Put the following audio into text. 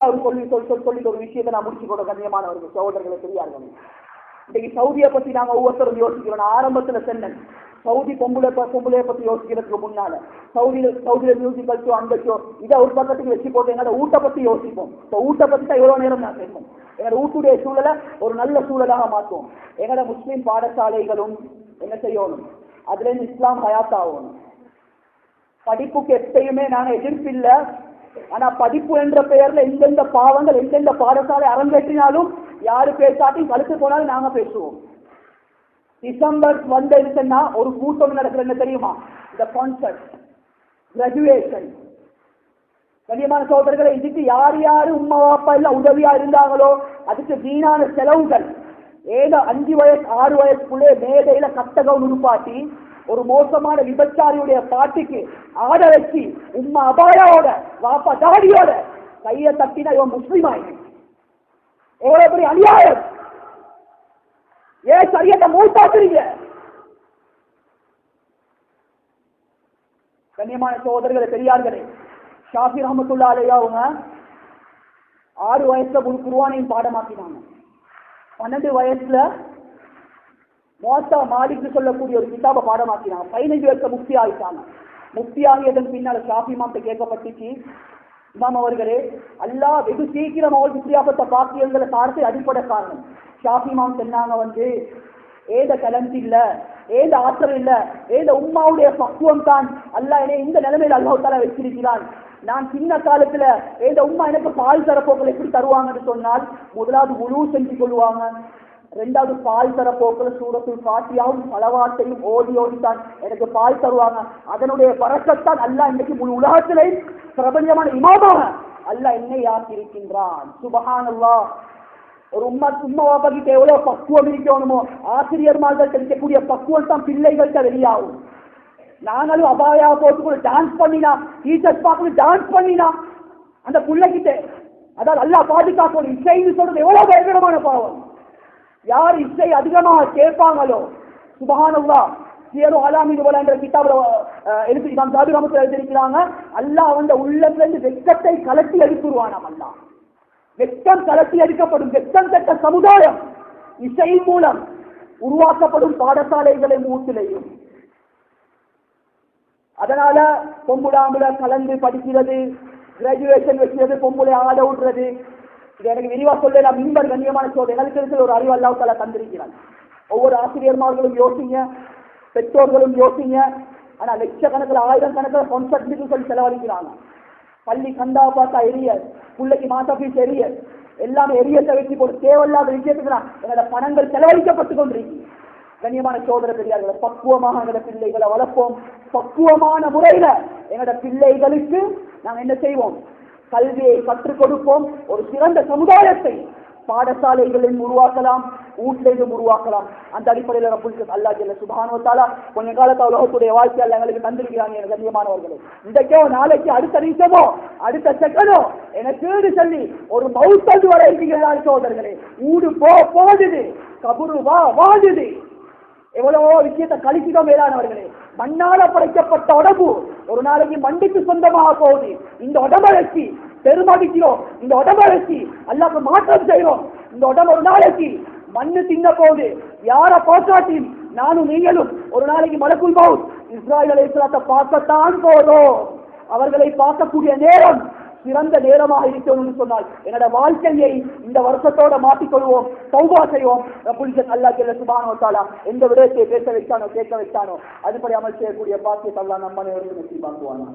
அவர் சொல்லி சொல் சொல் சொல்லி ஒரு விஷயத்தை நான் முடிச்சு கொண்ட கண்ணியமானவர்கள் சகோதரர்களை பெரியார்கள். இன்றைக்கு சவுதியை பத்தி நாங்க ஒவ்வொருத்தரும் யோசிக்கிறோம். நான் ஆரம்பத்துல சொன்னேன். சவுதி பொம்பளை ப- பொம்பளைய பத்தி யோசிக்கிறதுக்கு முன்னால சவுதியில சவுதியில மியூசிக்கல் ஷோ அந்த ஷோ இதை ஒரு பக்கத்துக்கு வச்சு போட்டு எங்களை ஊட்ட பத்தி யோசிப்போம். இப்போ ஊட்ட பத்தி தான் எவ்வளவு நேரம் நான் செய்வோம் எங்களோட ஊட்டுடைய சூழலை ஒரு நல்ல சூழலாக மாற்றுவோம். எங்களோட முஸ்லீம் பாடசாலைகளும் என்ன செய்யணும்? அதுல இருந்து இஸ்லாம் ஹயாத் ஆகணும். படிப்புக்கு எப்பயுமே எதிர்ப்பு எதிர்ப்பில்லை ஆனா படிப்பு என்ற பெயர்ல எந்தெந்த பாவங்கள் எந்தெந்த பாடசாலை அரங்கேற்றினாலும் யாரு பேசாட்டியும் கழுத்து போனாலும் நாங்க பேசுவோம். டிசம்பர் வந்ததுன்னா ஒரு கூட்டம் நடக்குது என்ன தெரியுமா? இந்த கான்சர்ட் கிராஜுவேஷன் கண்ணியமான சோதரர்களை இதுக்கு யார் யாரு உம்மா பாப்பா எல்லாம் உதவியா இருந்தாங்களோ அதுக்கு வீணான செலவுகள். ஏதோ அஞ்சு வயசு ஆறு வயசுக்குள்ளே மேடையில கட்டகம் உருப்பாட்டி ஒரு மோசமான விபச்சாரியுடைய பாட்டுக்கு ஆட வச்சு உம்மா அபாயாவோட வாப்பா தாடியோட கையை தட்டினா இவன் முஸ்லீம் ஆயிடுச்சு எவ்வளவு பெரிய அநியாயம். ஏன் சரியத்தை மூத்தாக்குறீங்க கண்ணியமான சகோதரர்களே பெரியார்களே ஷாஃபி ரஹமத்துல்லா அலையா அவங்க ஆறு வயசுல முழு குருவானையும் பாடமாக்கினாங்க. பன்னெண்டு வயசுல மோசா மாலிக்கு சொல்லக்கூடிய ஒரு கிதாபை பாடமாக்கினாங்க. பதினஞ்சு வயசுல முக்தி ஆயிட்டாங்க. முக்தியாகியதன் பின்னால் பின்னால கேட்கப்பட்டுச்சு. இமாம் அவர்களே அல்லாஹ் வெகு சீக்கிரம் அவள் வித்தியாசத்தை பாக்கியங்களை பார்த்து அடிப்படை காரணம். ஷாஃபி சொன்னாங்க வந்து ஏத கலந்து இல்ல ஏத ஆற்றல் இல்ல ஏத உம்மாவுடைய பக்குவம் தான் அல்லா என்னை இந்த நிலைமையில் அல்லாஹ் வச்சிருக்கிறான் நான் சின்ன காலத்துல ஏத உம்மா எனக்கு பால் தரப்போக்கள் எப்படி தருவாங்கன்னு சொன்னால் முதலாவது முழு செஞ்சு கொள்வாங்க. ரெண்டாவது பால் தர போக்கில் சூரத்தில் காட்டியாவும் பலவாட்டையும் ஓடி ஓடித்தான். எனக்கு பால் தருவாங்க. அதனுடைய பறக்கத்தான் அல்ல இன்னைக்கு முழு உலகத்திலே பிரபஞ்சமான இமாமாக. அல்ல என்னை ஆக்கியிருக்கின்றான். சுபகானல்லா ஒரு உம்மா சும்மா வாப்பா எவ்வளவு பக்குவம் இருக்கணுமோ ஆசிரியர்மார்கள் கிடைக்கக்கூடிய பக்குவம் தான் பிள்ளைகள்கிட்ட வெளியாகும். நாங்களும் அபாயா போட்டு டான்ஸ் பண்ணினா டீச்சர்ஸ் பார்க்கணும் டான்ஸ் பண்ணினா அந்த பிள்ளைகிட்ட அதாவது அல்லா பாதுகாக்கணும் இசைன்னு சொல்றது எவ்வளவு பயங்கரமான பாவம். யார் இசை அதிகமாக கேட்பாங்களோ சுபஹானல்லா சியரு அலாமின் போல என்ற கிட்டாபில் எழுதி இமாம் ஜாபி ரமத்தில் எழுதியிருக்கிறாங்க. அல்லாஹ் வந்து உள்ளத்திலிருந்து வெக்கத்தை கலட்டி எடுத்துருவானாம் அல்லாஹ். வெக்கம் கலட்டி எடுக்கப்படும் வெக்கம் கட்ட சமுதாயம் இசை மூலம் உருவாக்கப்படும் பாடசாலைகளை மூட்டிலையும். அதனால பொம்புடாம்புல கலந்து படிக்கிறது கிராஜுவேஷன் வைக்கிறது பொம்புளை ஆட விடுறது இது எனக்கு விரிவா சொல்லலாம் மின்பர் கண்ணியமான சோதனை. எனக்கு இருக்கிற ஒரு அறிவு அல்லாவுக்கால தலா தந்திருக்கிறான். ஒவ்வொரு ஆசிரியர்மார்களும் யோசிங்க பெற்றோர்களும் யோசிங்க. ஆனால் லட்சக்கணக்கில் ஆயிரம் கணக்கில் கான்செப்ட் சொல்லி செலவழிக்கிறாங்க. பள்ளி கண்டா பார்த்தா எரிய பிள்ளைக்கு மாசா ஃபீஸ் எரிய எல்லாமே எரியத்தை வச்சு போட்டு தேவையில்லாத விஷயத்துக்கு தான் எங்களோட பணங்கள் செலவழிக்கப்பட்டு கொண்டிருக்கீங்க. கண்ணியமான சோதனை பெரியார்களை பக்குவமாக எங்களோட பிள்ளைகளை வளர்ப்போம். பக்குவமான முறையில எங்களோட பிள்ளைகளுக்கு நாங்கள் என்ன செய்வோம்? கல்வியை கற்றுக் கொடுப்போம். ஒரு சிறந்த சமுதாயத்தை பாடசாலைகளில் உருவாக்கலாம் வீட்டிலும் உருவாக்கலாம். அந்த அடிப்படையில் ரப்புல் அல்லா ஜல்ல சுபானுவத்தாலா கொஞ்ச காலத்த உலகத்துடைய வாழ்க்கையால் எங்களுக்கு தந்திருக்கிறாங்க எனக்கு கண்ணியமானவர்களே. இன்றைக்கோ நாளைக்கு அடுத்த நிமிஷமோ அடுத்த செகண்டோ எனக்கு சொல்லி ஒரு மவுத்தது வரை இருக்கிறார் சோதர்களே. ஊடு போ போகுது. கபுரு வா வாழுது. எவ்வளவோ விஷயத்தை கழிச்சிட்டோம் மேலானவர்களே. மண்ணால படைக்கப்பட்ட உடம்பு ஒரு நாளைக்கு மண்டிக்கு சொந்தமாக போகுது. இந்த உடம்பை பெருமடிக்கிறோம். இந்த உடம்பழச்சி அல்லாக்கு மாற்றம் செய்யறோம் இந்த உடம்பு ஒரு நாளைக்கு மண்ணு தின்ன போகுது. யார பாசாட்டி நானும் நீங்களும். ஒரு நாளைக்கு மலக்குள் போகும் இஸ்ராயல் இஸ்லாத்தை பார்க்கத்தான் போதும் அவர்களை பார்க்கக்கூடிய நேரம் சிறந்த நேரமாக இருக்கணும்னு சொன்னால் என்னோட வாழ்க்கையை இந்த வருஷத்தோட மாற்றிக்கொள்வோம் சௌபா செய்வோம். புலிசன் அல்லா கேள்வி சுபானோ தாலா எந்த விடயத்தை பேச வைத்தானோ கேட்க வைத்தானோ அதுபடி அமல் செய்யக்கூடிய பாக்கியத்தை அல்லா நம்ம பார்க்குவானா